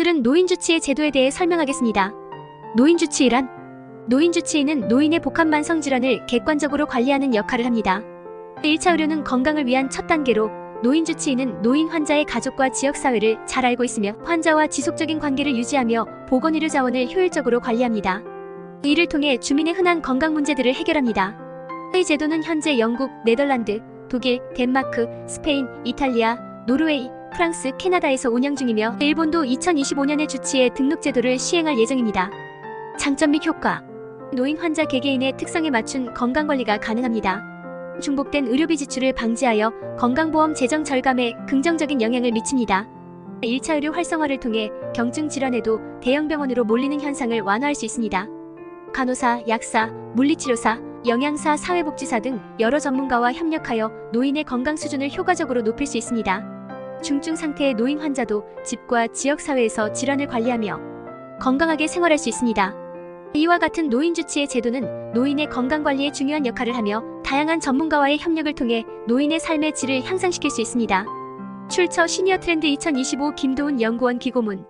오늘은 노인주치의 제도에 대해 설명하겠습니다. 노인주치의란 노인주치의는 노인의 복합만 성질환을 객관적으로 관리하는 역할을 합니다. 1차 의료는 건강을 위한 첫 단계로 노인주치의는 노인 환자의 가족과 지역사회를 잘 알고 있으며 환자와 지속적인 관계를 유지하며 보건의료 자원을 효율적으로 관리합니다. 이를 통해 주민의 흔한 건강 문제들을 해결합니다. 이 제도는 현재 영국, 네덜란드, 독일, 덴마크, 스페인, 이탈리아, 노르웨이, 프랑스, 캐나다에서 운영 중이며 일본도 2025년에 주치의 등록 제도를 시행할 예정입니다. 장점 및 효과 노인 환자 개개인의 특성에 맞춘 건강관리가 가능합니다. 중복된 의료비 지출을 방지하여 건강보험 재정 절감에 긍정적인 영향을 미칩니다. 1차 의료 활성화를 통해 경증 질환에도 대형 병원으로 몰리는 현상을 완화할 수 있습니다. 간호사, 약사, 물리치료사, 영양사, 사회복지사 등 여러 전문가와 협력하여 노인의 건강 수준을 효과적으로 높일 수 있습니다. 중증 상태의 노인 환자도 집과 지역 사회에서 질환을 관리하며 건강하게 생활할 수 있습니다. 이와 같은 노인 주치의 제도는 노인의 건강 관리에 중요한 역할을 하며 다양한 전문가와의 협력을 통해 노인의 삶의 질을 향상시킬 수 있습니다. 출처 시니어 트렌드 2025 김도훈 연구원 기고문